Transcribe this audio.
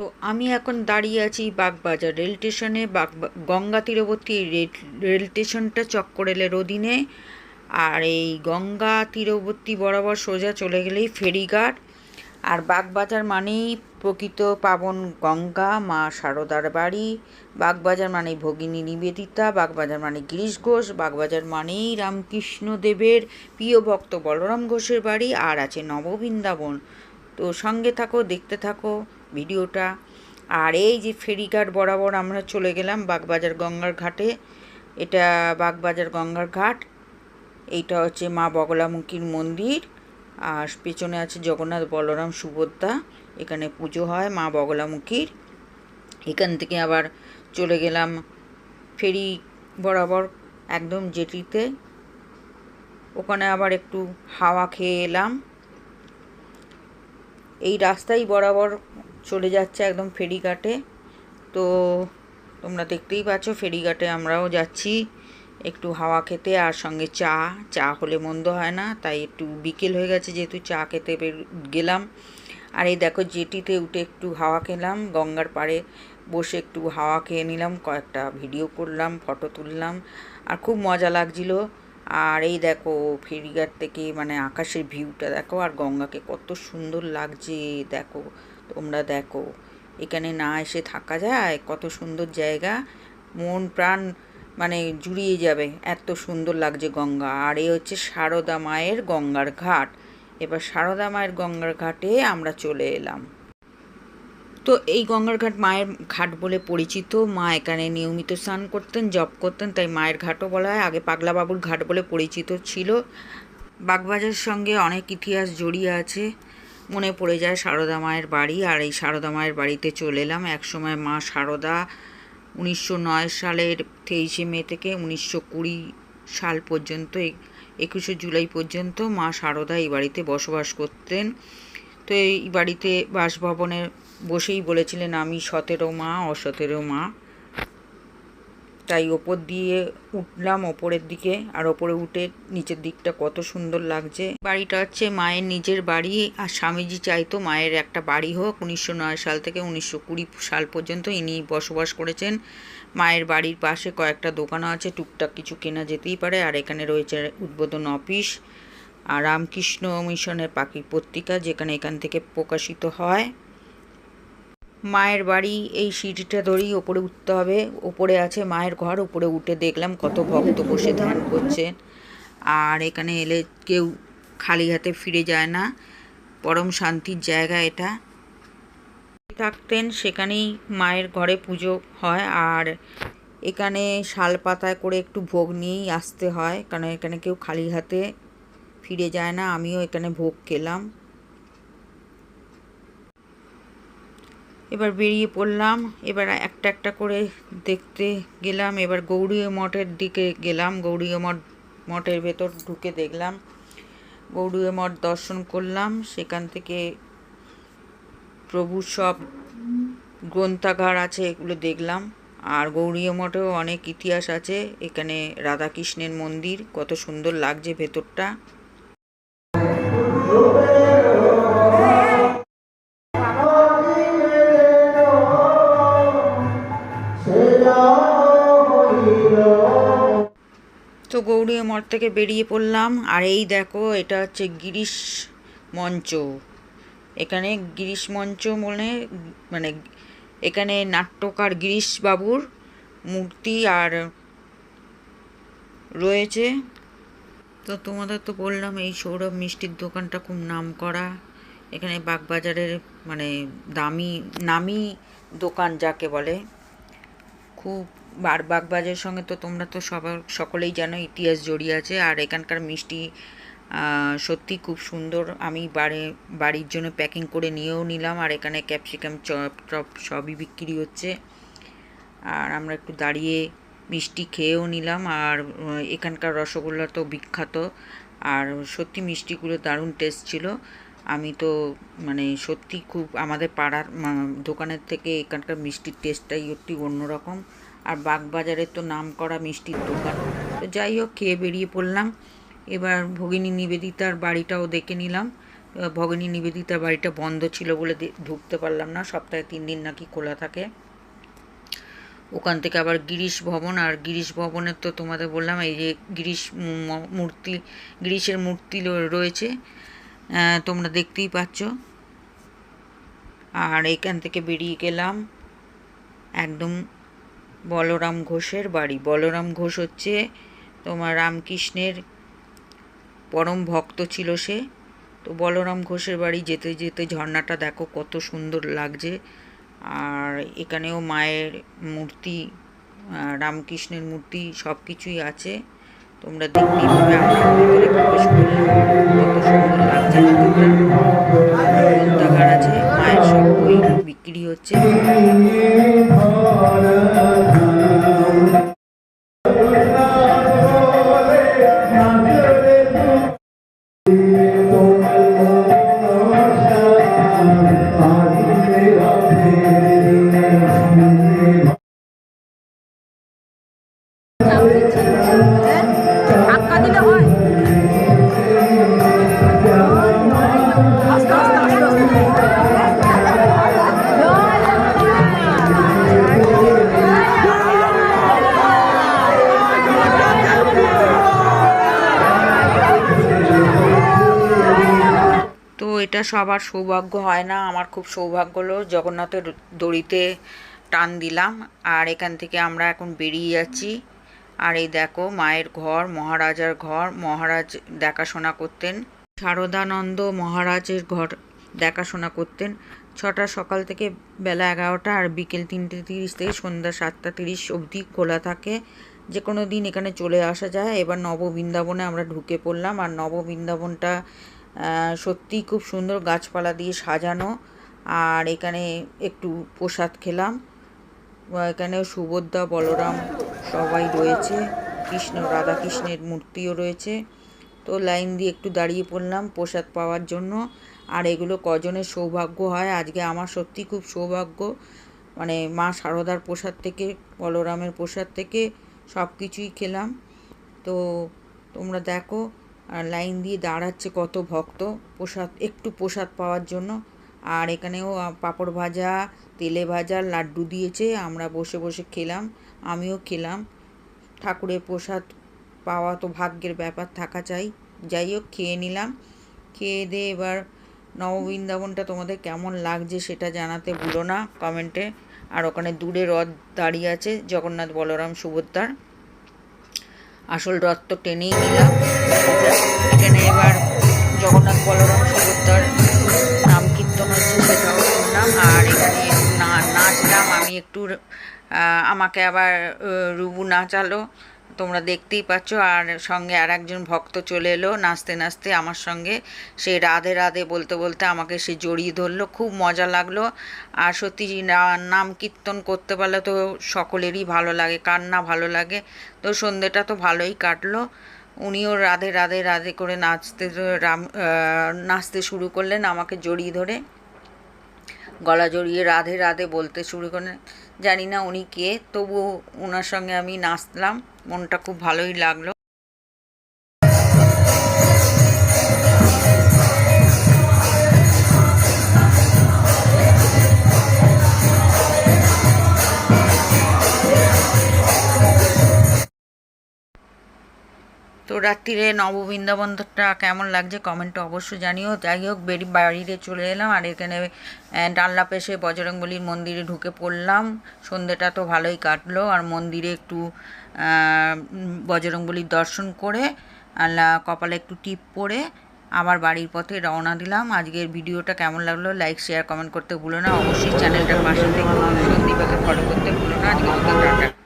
তো আমি এখন দাঁড়িয়ে আছি বাগবাজার রেল স্টেশনে, বাগ, গঙ্গা তীরবর্তী রেল স্টেশনটা চক্করেলের অধীনে। আর এই গঙ্গা তীরবর্তী বরাবর সোজা চলে গেলেই ফেরিঘাট। আর বাগবাজার মানেই প্রকৃত পাবন গঙ্গা, মা শারদার বাড়ি। বাগবাজার মানে ভগিনী নিবেদিতা, বাগবাজার মানে গিরিশ ঘোষ, বাগবাজার মানেই রামকৃষ্ণ দেবের প্রিয় ভক্ত বলরাম ঘোষের বাড়ি। আর আছে নববৃন্দাবন তো সঙ্গে থাকো, দেখতে থাকো। ভিডিওটা। আর এই যে ফেরিঘাট বরাবর আমরা চলে গেলাম বাগবাজার গঙ্গার ঘাটে। এটা বাগবাজার গঙ্গার ঘাট। এইটা হচ্ছে মা বগলামুখীর মন্দির। আর পেছনে আছে জগন্নাথ বলরাম সুভদ্রা। এখানে পুজো হয় মা বগলামুখীর। এখান থেকে আবার চলে গেলাম ফেরি বরাবর একদম জেটিতে। ওখানে আবার একটু হাওয়া খেয়ে এলাম। এই রাস্তাই বরাবর চলে যাচ্ছে একদম ফেরিঘাটে। তো তোমরা দেখতেই পাচ্ছ ফেরিঘাটে আমরাও যাচ্ছি। একটু হাওয়া খেতে আর সঙ্গে চা। চা হলে মন্দ হয় না, তাই একটু বিকেল হয়ে গেছে যেহেতু চা খেতে গেলাম। আর এই দেখো জেটিতে উঠে একটু হাওয়া খেলাম, গঙ্গার পাড়ে বসে একটু হাওয়া খেয়ে নিলাম, কয়েকটা ভিডিও করলাম, ফটো তুললাম, আর খুব মজা লাগছিল। আর এই দেখো ফেরিঘাট থেকে মানে আকাশের ভিউটা দেখো, আর গঙ্গাকে কত সুন্দর লাগছে, দেখো। তোমরা দেখো। এখানে না এসে থাকা যায়, কত সুন্দর জায়গা। মন প্রাণ মানে জুড়িয়ে যাবে। এত সুন্দর লাগছে গঙ্গা। আর এ হচ্ছে সারদা মায়ের গঙ্গার ঘাট। এবার সারদা মায়ের গঙ্গার ঘাটে আমরা চলে এলাম। তো এই গঙ্গার ঘাট মায়ের ঘাট বলে পরিচিত। মা এখানে নিয়মিত স্নান করতেন, জপ করতেন, তাই মায়ের ঘাটও বলা হয়। আগে পাগলা বাবুর ঘাট বলে পরিচিত ছিল। বাগবাজার সঙ্গে অনেক ইতিহাস জড়িয়ে আছে। মনে পড়ে যায় সারদা মায়ের বাড়ি আর এই সারদা মায়ের বাড়িতে চলে এলাম। একসময় মা সারদা উনিশশো নয় সালের তেইশে মে থেকে উনিশশো কুড়ি সাল পর্যন্ত একুশে জুলাই পর্যন্ত মা সারদা এই বাড়িতে বসবাস করতেন। তো এই বাড়িতে বাসভবনে বসেই বলেছিলেন, আমি সতেরো মা, অসতেরো মা। তাই ওপর দিয়ে উঠলাম ওপরের দিকে, আর ওপরে উঠে নিচের দিকটা কত সুন্দর লাগছে। বাড়িটা হচ্ছে মায়ের নিজের বাড়ি, আর স্বামীজি চাইতো মায়ের একটা বাড়ি হোক। উনিশশো নয় সাল থেকে উনিশশো কুড়ি সাল পর্যন্ত ইনি বসবাস করেছেন। মায়ের বাড়ির পাশে কয়েকটা দোকানও আছে, টুকটাক কিছু কেনা যেতেই পারে। আর এখানে রয়েছে উদ্বোধন অফিস, আর রামকৃষ্ণ মিশনের পাখি পত্রিকা যেখানে এখান থেকে প্রকাশিত হয়। মায়ের বাড়ি এই সিঁড়িটা ধরেই ওপরে উঠতে হবে। ওপরে আছে মায়ের ঘর, ওপরে উঠে দেখলাম কত ভক্ত বসে ধ্যান করছেন। আর এখানে এলে কেউ খালি হাতে ফিরে যায় না। পরম শান্তির জায়গা এটা। থাকতেন সেখানেই মায়ের ঘরে পুজো হয়। আর এখানে শাল পাতায় করে একটু ভোগ নিয়েই আসতে হয়। কারণ এখানে কেউ খালি হাতে ফিরে যায় না। আমিও এখানে ভোগ খেলাম। এবার বেরিয়ে পড়লাম, এবার একটা একটা করে দেখতে গেলাম, এবার গৌরীয় মঠের দিকে গেলাম, গৌরীয় মঠ, মঠের ভেতর ঢুকে দেখলাম, গৌরীয় মঠ দর্শন করলাম, সেখান থেকে প্রভুর সব গ্রন্থাগার আছে এগুলো দেখলাম, আর গৌরীয় মঠেও অনেক ইতিহাস আছে, এখানে রাধাকৃষ্ণের মন্দির, কত সুন্দর লাগছে ভেতরটা। গৌরীয় মঠ থেকে বেরিয়ে পড়লাম। আর এই দেখো, এটা হচ্ছে গিরিশ মঞ্চ। এখানে গিরিশ মঞ্চ মনে মানে এখানে নাট্যকার গিরিশ বাবুর মূর্তি আর রয়েছে। তো তোমাদের তো বললাম, এই সৌরভ মিষ্টির দোকানটা খুব নাম করা এখানে বাগবাজারের মানে দামি, নামি দোকান যাকে বলে। খুব আর বাগবাজারের সঙ্গে তো তোমরা তো সবার, সকলেই জানো ইতিহাস জড়িয়ে আছে। আর এখানকার মিষ্টি সত্যি খুব সুন্দর। আমি বাড়ি বাড়ির জন্য প্যাকিং করে নিয়েও নিলাম। আর এখানে ক্যাপসিকাম চপ টপ সবই বিক্রি হচ্ছে। আর আমরা একটু দাঁড়িয়ে মিষ্টি খেয়েও নিলাম। আর এখানকার রসগোল্লা তো বিখ্যাত। আর সত্যি মিষ্টিগুলো দারুণ টেস্ট ছিল। আমি তো মানে সত্যি খুব আমাদের পাড়ার দোকানের থেকে এখানকার মিষ্টির টেস্টটাই একটু অন্যরকম। আর বাগবাজারের তো নাম করা মিষ্টির দোকান। তো যাই হোক, খেয়ে বেরিয়ে পড়লাম। এবার ভগিনী নিবেদিতার বাড়িটাও দেখে নিলাম। ভগিনী নিবেদিতার বাড়িটা বন্ধ ছিল বলে ঢুকতে পারলাম না। সপ্তাহে তিন দিন নাকি খোলা থাকে। ওখান থেকে আবার গিরিশ ভবন। আর গিরিশ ভবনের তো তোমাদের বললাম, এই যে গিরিশ মূর্তি, গিরিশের মূর্তি রয়েছে। তোমরা দেখতেই পাচ্ছ। আর এখান থেকে বেরিয়ে গেলাম। একদম বলরাম ঘোষের বাড়ি। বলরাম ঘোষ হচ্ছে তোমার রামকৃষ্ণের পরম ভক্ত ছিল সে। তো বলরাম ঘোষের বাড়ি যেতে যেতে ঝর্ণাটা দেখো কত সুন্দর লাগছে। আর এখানেও মায়ের মূর্তি রামকৃষ্ণের মূর্তি সব কিছুই আছে। তোমরা দেখতেই পাবে, আমরা প্রবেশ কত সুন্দর লাগছে গ্রন্থাগার আছে, মায়ের সব বই বিক্রি হচ্ছে। এটা সবার সৌভাগ্য হয় না। আমার খুব সৌভাগ্য হলো জগন্নাথের দড়িতে টান দিলাম আর এখান থেকে আমরা এখন বেরিয়ে যাচ্ছি। আর এই দেখো মায়ের ঘর, মহারাজার ঘর, মহারাজ দেখাশোনা করতেন। শারদানন্দ মহারাজের ঘর দেখাশোনা করতেন। ছটা সকাল থেকে বেলা এগারোটা আর বিকেল তিনটে তিরিশ থেকে সন্ধ্যা সাতটা তিরিশ অবধি খোলা থাকে। যে কোনো দিন এখানে চলে আসা যায়। এবার নববৃন্দাবনে আমরা ঢুকে পড়লাম আর নববৃন্দাবনটা আহ, সত্যিই খুব সুন্দর গাছপালা দিয়ে সাজানো। আর এখানে একটু প্রসাদ খেলাম। এখানে সুভদ্রা বলরাম সবাই রয়েছে। কৃষ্ণ রাধা কৃষ্ণের মূর্তিও রয়েছে। তো লাইন দিয়ে একটু দাঁড়িয়ে পড়লাম প্রসাদ পাওয়ার জন্য। আর এগুলো কজনের সৌভাগ্য হয়? আজকে আমার সত্যি খুব সৌভাগ্য। মানে মা শারদার প্রসাদ থেকে বলরামের প্রসাদ থেকে সব কিছুই খেলাম। তো তোমরা দেখো লাইন দিয়ে দাঁড়াচ্ছে কত ভক্ত, প্রসাদ, একটু প্রসাদ পাওয়ার জন্য। আর এখানেও পাঁপড় ভাজা, তেলে ভাজা, লাড্ডু দিয়েছে, আমরা বসে বসে খেলাম, আমিও খেলাম। ঠাকুরের প্রসাদ পাওয়া তো ভাগ্যের ব্যাপার, থাকা চাই। যাই হোক, খেয়ে নিলাম। খেয়ে দিয়ে এবার নববৃন্দাবনটা তোমাদের কেমন লাগছে সেটা জানাতে ভুলো না কমেন্টে। আর ওখানে দূরে রথ দাঁড়িয়ে আছে জগন্নাথ বলরাম সুভদ্রার। আসল রথ তো টেনেই নিলাম। এখানে এবার জগন্নাথ বলরাম সুভদ্রার নাম কীর্তন হচ্ছে সেটাও শুনলাম আর এখানে নাচলাম, আমি একটু আমাকে আবার রুবু নাচালো। তোমরা দেখতেই পাচ্ছ, আর সঙ্গে আর একজন ভক্ত চলে এলো নাচতে নাচতে আমার সঙ্গে। সে রাধে রাধে বলতে বলতে আমাকে সে জড়িয়ে ধরলো, খুব মজা লাগল। আর সত্যি নাম কীর্তন করতে পারলে তো সকলেরই ভালো লাগে, কার না ভালো লাগে? তো সন্ধ্যেটা তো ভালোই কাটলো। উনিও রাধে রাধে রাধে করে নাচতে, রাম নাচতে শুরু করলেন আমাকে জড়িয়ে ধরে। গলা জড়িয়ে রাধে রাধে বলতে শুরু করেন। জানি না উনি কে, তবুও ওনার সঙ্গে আমি নাচলাম, মনটা খুব ভালোই লাগল। তো রাত্রিরে নববৃন্দাবনটা কেমন লাগছে কমেন্টে অবশ্যই জানিও। যাই হোক বেরি বাড়িতে চলে এলাম আর এখানে আহ, ডানলাপে এসে বজরংবলির মন্দিরে ঢুকে পড়লাম। সন্ধ্যেটা তো ভালোই কাটলো আর মন্দিরে একটু বজরংবলির দর্শন করে আল্লাহ কপালে একটু টিপ পরে আবার বাড়ির পথে রওনা দিলাম। আজকের ভিডিওটা কেমন লাগল লাইক শেয়ার কমেন্ট করতে ভুলো না। অবশ্যই চ্যানেলটার পাশে ফলো করতে ভুলো না। আজকে